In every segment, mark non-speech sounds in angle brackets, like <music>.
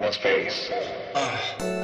Let's Uh.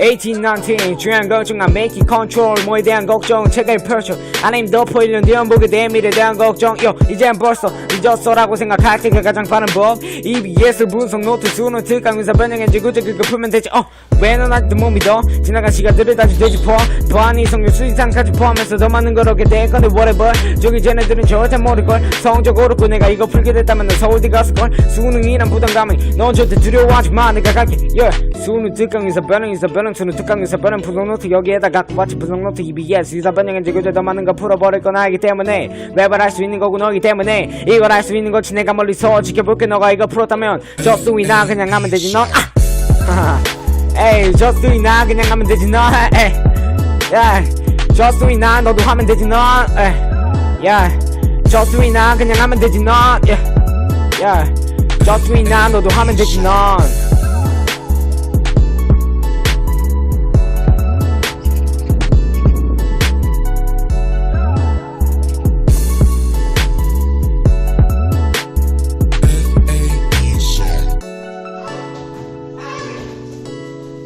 1819 중요한 건 중간 make it control. 뭐에 대한 걱정 책을 펼쳐. 아님 덮어 1년 뒤엔 보게 대 미래에 대한 걱정. 요 이젠 벌써 늦었어라고 생각할 때가 가장 빠른 법. EBS 분석 노트 수능 특강 의사 변형인지 그저 그거 풀면 되지. 어 왜는 아직도 못 믿어? 지나간 시간들을 다시 되짚어. 보안이 성적 수익상까지 포함해서 더 많은 걸 얻게 될 건데 whatever. 저기 쟤네들은 절대 모를걸. 성적 오르고 그 내가 이거 풀게 됐다면 난 서울대 갔을걸. 수능이란 부담감이 넌 절대 두려워하지마. 내가 갈게. yeah. 수능 특강 의사 변형 의사 변형 수능 특강에서 변형 분석 노트 여기에다 갖고 같이 분석 노트 EBS 변형해지 그저 더 많은 거 풀어버릴 건 알기 때문에 랩을 할수 있는 거고 너기 때문에 이걸 할 수 있는 거지 내가 멀리서 지켜볼게 너가 이거 풀었다면 저수이나 그냥 하면 되지 넌 아! <laughs> 에이 저수이나 그냥 하면 되지 넌 에이 야 저수이나 너도 하면 되지 넌 에이 야 저수이나 그냥 하면 되지 넌 야, 야 저수이나 너도 하면 되지 넌